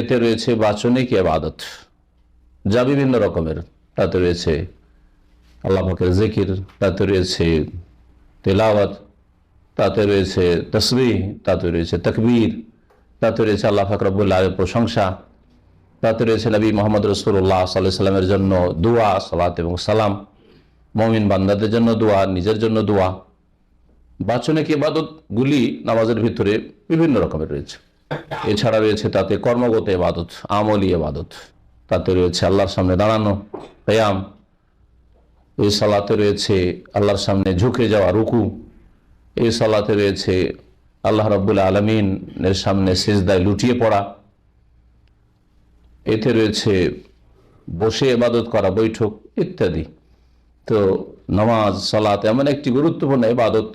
এতে রয়েছে বাচনিক এবাদত যা বিভিন্ন রকমের। তাতে রয়েছে আল্লাহ জিকির, তাতে রয়েছে তেলাওয়াত, তাতে রয়েছে তসবি তাতে রয়েছে তকবীর, তাতে রয়েছে আল্লাহ ফাকরবুল্লাহ প্রশংসা, তাতে রয়েছে নবী মোহাম্মদ রসুল্লাহ সাল্লাহ সাল্লামের জন্য দোয়া, সালাত এবং সালাম। মমিন বান্দাদের জন্য দোয়া, নিজের জন্য দোয়া। বাচনিক ইবাদতগুলি নামাজের ভিতরে বিভিন্ন রকমের রয়েছে। এছাড়া রয়েছে তাতে কর্মগত এবাদত, আমলি এবাদত। তাতে রয়েছে আল্লাহর সামনে দাঁড়ানো, ব্যায়াম। এই সালাতে রয়েছে আল্লাহর সামনে ঝুঁকে যাওয়া রুকু। এই সালাতে রয়েছে আল্লাহ রব্বুল আলমিনের সামনে সেজদায় লুটিয়ে পড়া। এতে রয়েছে বসে এবাদত করা, বৈঠক ইত্যাদি। তো নামাজ, সালাত এমন একটি গুরুত্বপূর্ণ এবাদত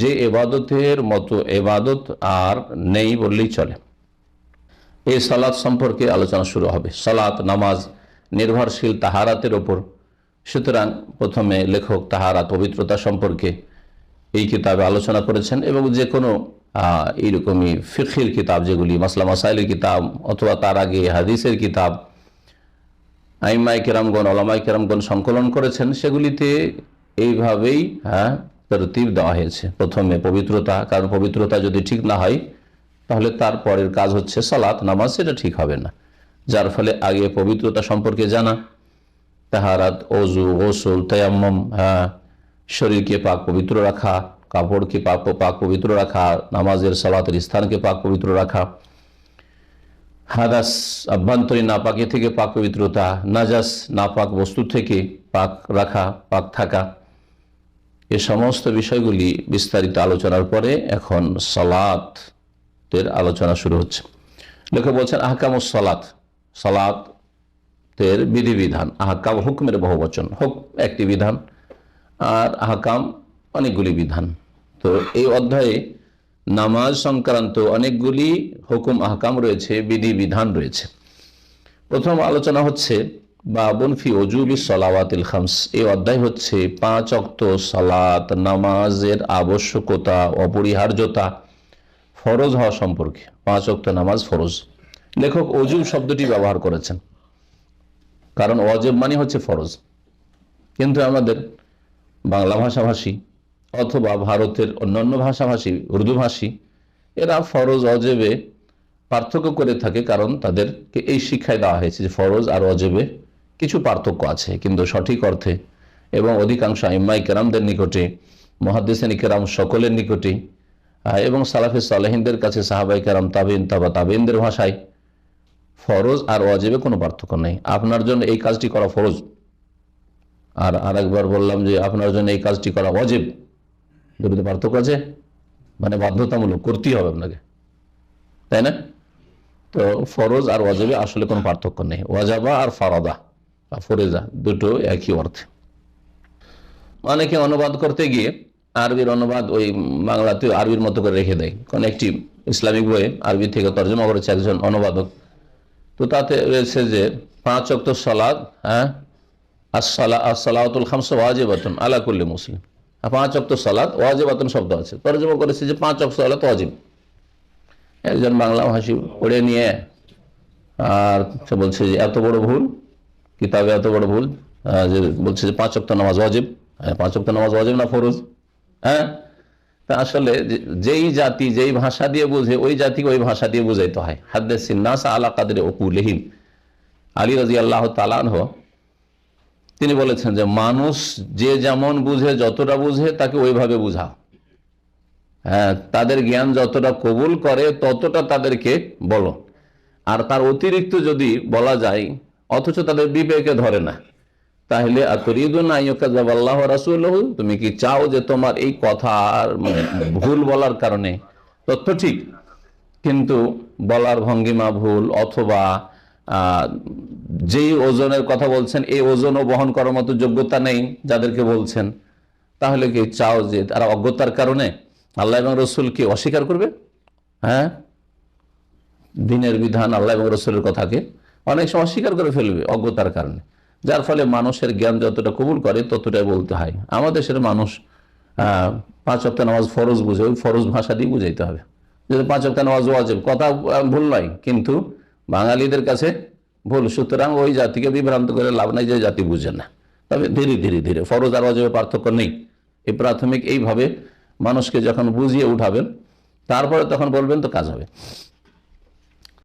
যে এবাদতের মতো এবাদত আর নেই বললেই চলে। এই সালাত সম্পর্কে আলোচনা শুরু হবে। সালাত, নামাজ নির্ভরশীল তাহারাতের ওপর। সুতরাং প্রথমে লেখক তাহারা পবিত্রতা সম্পর্কে এই কিতাবে আলোচনা করেছেন এবং যে কোনো এইরকমই ফিখির কিতাব, যেগুলি মাসলা মাসাইলের কিতাব অথবা তার আগে হাদিসের কিতাব আইমাই কেরামগণ আলামাই কেরামগণ সংকলন করেছেন, সেগুলিতে এইভাবেই হ্যাঁ তরতিব দেওয়া হয়েছে। প্রথমে পবিত্রতা, কারণ পবিত্রতা যদি ঠিক না হয়, তাহলে তার পরের কাজ হচ্ছে সালাত, নামাজ, সেটা ঠিক হবে না। যার ফলে আগে পবিত্রতা সম্পর্কে জানা, তাহারাত অজু গোসল, তয়াম্মম হ্যাঁ শরীরকে পাক পবিত্র রাখা, কাপড়কে পাক পাক পবিত্র রাখা, নামাজের, সালাতের স্থানকে পাক পবিত্র রাখা হাদাস আভ্যন্তরীণ নাপাকি থেকে পাক পবিত্রতা, নাজাস নাপাক বস্তু থেকে পাক রাখা, পাক থাকা। এ সমস্ত বিষয়গুলি বিস্তারিত আলোচনার পরে এখন সলাতের আলোচনা শুরু হচ্ছে। লেখক বলছেন আহকাম সালাত। সলাতের বিধিবিধান, আহকাম হুকমের বহু বচন হুক একটি বিধান, আর আহকাম অনেকগুলি বিধান। তো এই অধ্যায়ে নামাজ সংক্রান্ত অনেকগুলি হুকুম, আহকাম রয়েছে, বিধি, বিধান রয়েছে। প্রথম আলোচনা হচ্ছে বাবন ফি অজুবি সলাওয়াতিল খামস। এই অধ্যায় হচ্ছে পাঁচ অক্ত সালাত, নামাজের আবশ্যকতা, অপরিহার্যতা, ফরজ হওয়া সম্পর্কে। পাঁচ অক্ত নামাজ ফরজ। লেখক অজুব শব্দটি ব্যবহার করেছেন। কারণ অজেব মানে হচ্ছে ফরজ। কিন্তু আমাদের বাংলা ভাষাভাষী অথবা ভারতের অন্যান্য ভাষাভাষী উর্দু ভাষী এরা ফরজ, অজেবে পার্থক্য করে থাকে কারণ তাদেরকে এই শিক্ষায় দেওয়া হয়েছে যে ফরজ আর অজেবে কিছু পার্থক্য আছে। কিন্তু সঠিক অর্থে এবং অধিকাংশ ইম্মাই কেরামদের নিকটে মহাদ্দেশানি কেরাম সকলের নিকটে এবং সালাফে সালেহিনদের কাছে সাহাবাই কেরাম তাবিন তাবা তাবিনদের ভাষায় ফরজ আর অজেবে কোনো পার্থক্য নেই। আপনার জন্য এই কাজটি করা ফরজ। আর আরেকবার বললাম যে আপনার জন্য এই কাজটি করা দুটোতে পার্থক্য আছে। মানে বাধ্যতামূলক করতেই হবে আপনাকে। তাই না? তো ফরজ আর ওয়াজেবে আসলে কোনো পার্থক্য নেই। ওয়াজাবা আর ফারাদা বা ফরেজা দুটো একই অর্থে। অনেকে অনুবাদ করতে গিয়ে আরবির অনুবাদ ওই বাংলাতে আরবির মতো করে রেখে দেয়। কোন একটি ইসলামিক বইয়ে আরবি থেকে তর্জমা করেছে একজন অনুবাদক। তো তাতে রয়েছে যে পাঁচ অক্ত সলাদ হ্যাঁ? আসসালা আসসালাতুল খামস ওয়াজেবাতুন আলা কুল্লি মুসলিম। পাঁচ অক্ত সালাদ ওয়াজিবাতন শব্দ আছে। তর্জমা করেছে যে পাঁচ অক্ত সালাত ওয়াজিব। একজন বাংলা ভাষী পড়ে নিয়ে আর সে বলছে যে এত বড় ভুল, কিতাবে এত বড় ভুল যে বলছে যে পাঁচ অক্ত নামাজ ওয়াজিব। হ্যাঁ পাঁচ অক্ত নামাজ ওয়াজিব না ফরজ? হ্যাঁ? তা আসলে যেই জাতি, যেই ভাষা দিয়ে বুঝে, ওই জাতিকে ওই ভাষা দিয়ে বুঝাইতে হয়। হাদ্দে সিন্নাস আলা কাদের অকুলহীন। আলী রাজি আল্লাহ তালান তিনি বলেছেন যে মানুষ যে যেমন বুঝে যতটা বুঝে তাকে ওইভাবে বুঝাও হ্যাঁ তাদের জ্ঞান যতটা কবুল করে ততটা তাদেরকে বলো। আর তার অতিরিক্ত যদি বলা যায়, অথচ তাদের বিবেকে ধরে না। তাহলে তুমি কি চাও যে তোমার এই কথা ভুল বলার কারণে? তথ্য ঠিক, কিন্তু বলার ভঙ্গিমা ভুল অথবা যেই ওজনের কথা বলছেন, এই ওজনও বহন করার মতো যোগ্যতা নেই যাদেরকে বলছেন। তাহলে কি চাও যে তারা অজ্ঞতার কারণে আল্লাহ এবং রসুল কি অস্বীকার করবে? হ্যাঁ? দিনের বিধান আল্লাহ এবং রসুলের কথাকে অনেক সময় অস্বীকার করে ফেলবে অজ্ঞতার কারণে। যার ফলে মানুষের জ্ঞান যতটা কবুল করে ততটাই বলতে হয়। আমাদের দেশের মানুষ পাঁচ অক্ট নামাজ ফরজ বুঝে, ওই ফরজ ভাষা দিয়ে বুঝাইতে হবে। যদি পাঁচ অক্ট নামাজ ওয়াজেব, কথা ভুল নয়, কিন্তু বাঙালিদের কাছে ভুল। সুতরাং ওই জাতিকে বিভ্রান্ত করে লাভ নাই যে জাতি বুঝে না। তবে ধীরে ধীরে ধীরে ফরজ আর অজবে পার্থক্য নেই। এই প্রাথমিক এইভাবে মানুষকে যখন বুঝিয়ে উঠাবেন, তারপরে তখন বলবেন তো কাজ হবে।